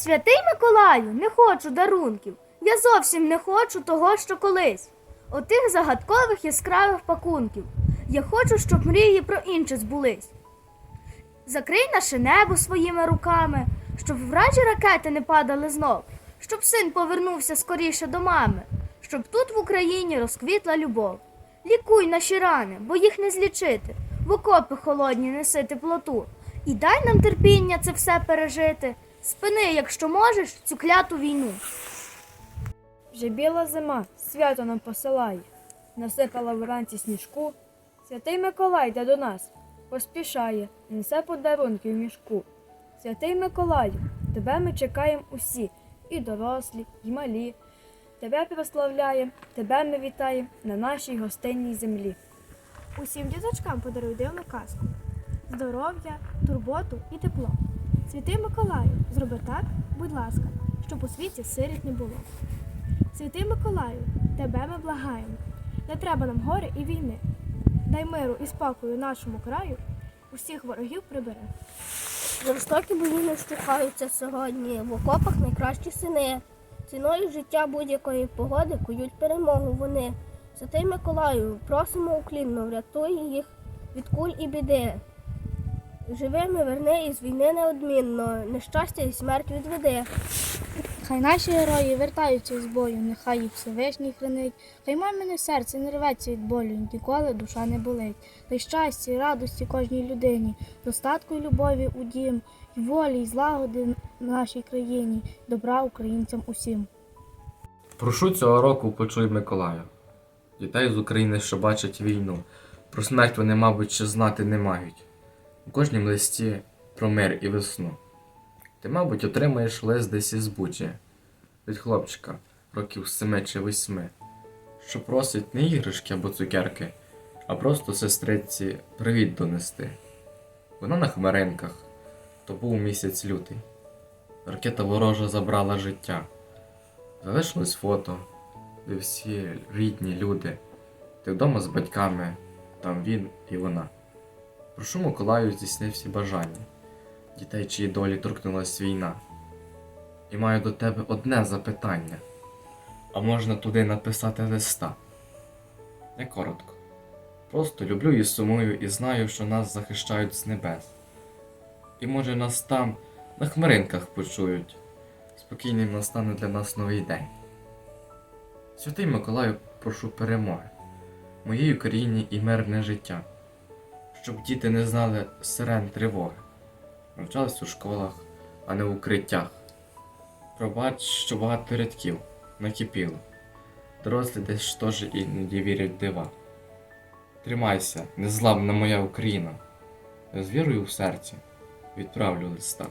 Святий Миколаю, не хочу дарунків. Я зовсім не хочу того, що колись. Отих загадкових яскравих пакунків. Я хочу, щоб мрії про інше збулись. Закрий наше небо своїми руками, щоб вражі ракети не падали знов, щоб син повернувся скоріше до мами, щоб тут в Україні розквітла любов. Лікуй наші рани, бо їх не злічити, в окопи холодні неси теплоту. І дай нам терпіння це все пережити. Спини, якщо можеш, цю кляту війну. Вже біла зима свято нам посилає, насипала вранці сніжку. Святий Миколай йде до нас, поспішає, несе подарунки в мішку. Святий Миколаю, тебе ми чекаємо усі, і дорослі, і малі. Тебе прославляємо, тебе ми вітаємо на нашій гостинній землі. Усім діточкам подаруй дивну казку. Здоров'я, турботу і тепло. Святий Миколаю, зроби так, будь ласка, щоб у світі сиріт не було. Святий Миколаю, тебе ми благаємо. Не треба нам горя і війни. Дай миру і спокою нашому краю, усіх ворогів прибери. Жорстокі бої не штовхаються сьогодні. В окопах найкращі сини. Ціною життя будь-якої погоди кують перемогу вони. Святий Миколаю, просимо уклінно, врятуй їх від куль і біди. Живими верни із війни неодмінно, нещастя і смерть відведи. Хай наші герої вертаються з бою, нехай їх Всевишній хранить, хай мамине серце не рветься від болю, ніколи душа не болить. Дай щастя і радості кожній людині, достатку й любові у дім, і волі, й злагоди нашій країні, добра українцям усім. Прошу цього року почуй Миколаю. Дітей з України, що бачать війну. Про смерть вони, мабуть, ще знати не мають. У кожнім листі про мир і весну. Ти, мабуть, отримаєш лист десь із Бучі від хлопчика років семи чи восьми, що просить не іграшки або цукерки, а просто сестриці привіт донести. Вона на хмаринках, то був місяць лютий. Ракета ворожа забрала життя. Залишилось фото, де всі рідні люди. Ти вдома з батьками, там він і вона. Прошу Миколаю здійсни всі бажання, дітей, чиї долі торкнулась війна. І маю до тебе одне запитання. А можна туди написати листа? Не коротко. Просто люблю і сумую, і знаю, що нас захищають з небес. І може нас там на хмаринках почують. Спокійним настане для нас новий день. Святий Миколаю, прошу перемоги, моїй Україні і мирне життя, щоб діти не знали сирен тривоги, навчались у школах, а не в укриттях. Пробач, що багато рядків накипіло, дорослі десь теж іноді вірять дива. Тримайся, незламна моя Україна, з вірою в серці відправлю листа.